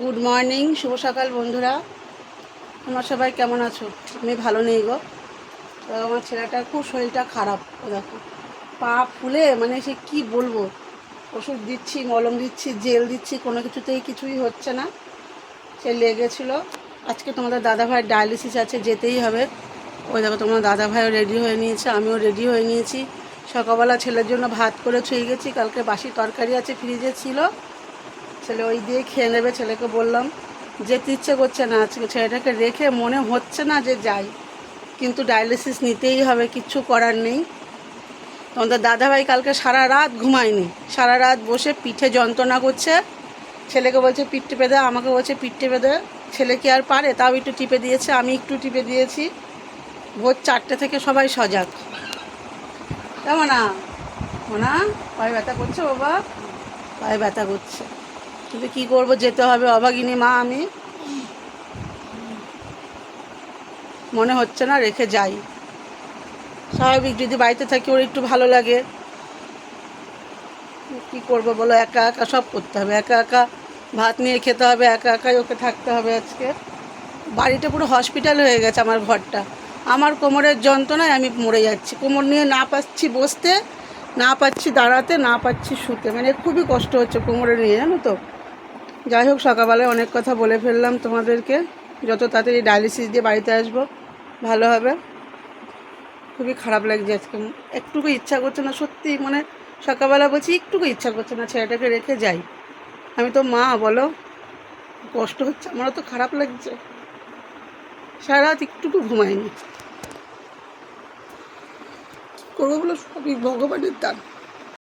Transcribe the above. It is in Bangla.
গুড মর্নিং শুভ সকাল বন্ধুরা। তোমরা সবাই কেমন আছো? আমি ভালো নেই গো? আমার ছেলেটার খুব শরীরটা খারাপ দেখো। পা ফুলে মানে সে কি বলব? ওষুধ দিচ্ছি, মলম দিচ্ছি, জেল দিচ্ছি, কোনো কিছুতেই কিছুই হচ্ছে না। সে লেগেছিল। আজকে তোমাদের দাদা ভাইয়ের ডায়ালিসিস আছে, যেতেই হবে। ওই দেখো, তোমার দাদা ভাইও রেডি হয়ে নিয়েছে, আমিও রেডি হয়ে নিয়েছি। সকালবেলা ছেলের জন্য ভাত করে ছুঁয়ে গেছি, কালকে বাসি তরকারি আছে ফ্রিজে ছিল। ছেলে ওই দিয়ে খেয়ে নেবে, ছেলেকে বললাম, যেতে ইচ্ছে করছে না, আজকে ছেলেটাকে রেখে মনে হচ্ছে না যে যাই। কিন্তু ডায়ালিসিস নিতেই হবে, কিচ্ছু করার নেই। তোমাদের দাদাভাই কালকে সারা রাত ঘুমায়নি। সারা রাত বসে পিঠে যন্ত্রণা করছে। ছেলেকে বলছে, পিঠ টিপে আমাকে বলছে, পিঠ টিপে ছেলে কি আর পারে? তাও একটু টিপে দিয়েছে, আমি একটু টিপে দিয়েছি। ভোর চারটে থেকে সবাই সজাগ। কেমন না মোনা, পায়ে ব্যথা করছে বাবা? পায়ে ব্যথা করছে। কিন্তু কী করব, যেতে হবে, অভাগিনী মা আমি। মনে হচ্ছে না, রেখে যাই। স্বাভাবিক, যদি বাড়িতে থাকি, ওর একটু ভালো লাগে। কী করব বলো, একা একা সব করতে হবে। একা একা ভাত নিয়ে খেতে হবে, একা একাই ওকে থাকতে হবে আজকে। বাড়িটা পুরো হসপিটাল হয়ে গেছে আমার ঘরটা। আমার কোমরের যন্ত্রণায় আমি মরে যাচ্ছি। কোমর নিয়ে না পাচ্ছি বসতে। না পাচ্ছি দাঁড়াতে, না পাচ্ছি শুতে। মানে খুবই কষ্ট হচ্ছে কোমরে নিয়ে, জানো তো? যাই হোক, সকালবেলায় অনেক কথা বলে ফেললাম তোমাদেরকে। যত তাড়াতাড়ি ডায়ালিসিস দিয়ে বাড়িতে আসব, ভালো হবে। খুবই খারাপ লাগছে আজকে। একটুকু ইচ্ছা করছে না, সত্যি মানে সকালবেলা বলছি, একটুকু ইচ্ছা করছে না, ছেলেটাকে রেখে যাই। আমি তো মা, বলো? কষ্ট হচ্ছে, আমারও তো খারাপ লাগছে। সারা রাত একটুকু ঘুমাইনি। করব বলে সবই ভগবানের দান।